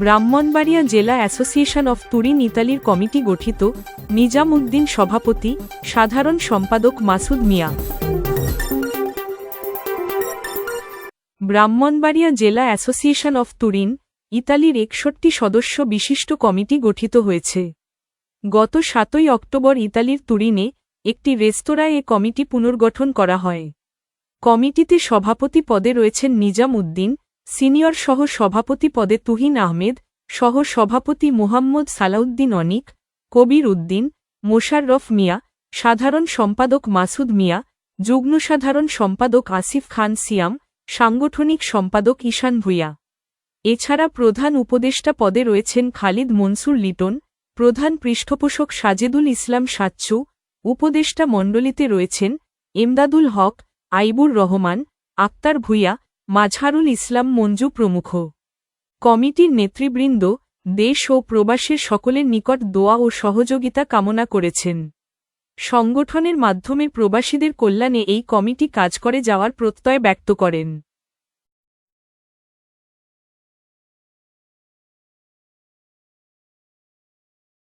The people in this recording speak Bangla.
ব্রাহ্মণবাড়িয়া জেলা অ্যাসোসিয়েশন অফ তুরিন ইতালির কমিটি গঠিত নিজাম উদ্দিন সভাপতি, সাধারণ সম্পাদক মাসুদ মিয়া। ব্রাহ্মণবাড়িয়া জেলা অ্যাসোসিয়েশন অফ তুরিন ইতালির একষট্টি সদস্য বিশিষ্ট কমিটি গঠিত হয়েছে। গত সাতই অক্টোবর ইতালির তুরিনে একটি রেস্তোরাঁয় এ কমিটি পুনর্গঠন করা হয়। কমিটিতে সভাপতি পদে রয়েছেন নিজাম উদ্দিন সিনিয়র সহ সভাপতি পদে তুহিন আহমেদ, সহ সভাপতি মুহাম্মদ সালাউদ্দিন অনিক, কবির উদ্দিন, মোশাররফ মিয়া, সাধারণ সম্পাদক মাসুদ মিয়া, যুগ্ম সাধারণ সম্পাদক আসিফ খান সিয়াম, সাংগঠনিক সম্পাদক ঈশান ভুইয়া। এছাড়া প্রধান উপদেষ্টা পদে রয়েছেন খালিদ মনসুর লিটন, প্রধান পৃষ্ঠপোষক সাজেদুল ইসলাম সাচ্চু, উপদেষ্টা মণ্ডলীতে রয়েছেন এমদাদুল হক, আইবুর রহমান, আক্তার ভুইয়া মাঝহারুল ইসলাম মঞ্জু প্রমুখ। কমিটির নেতৃবৃন্দ, দেশ ও প্রবাসের সকলের নিকট দোয়া ও সহযোগিতা কামনা করেছেন। সংগঠনের মাধ্যমে প্রবাসীদের কল্যাণে এই কমিটি কাজ করে যাওয়ার প্রত্যয় ব্যক্ত করেন।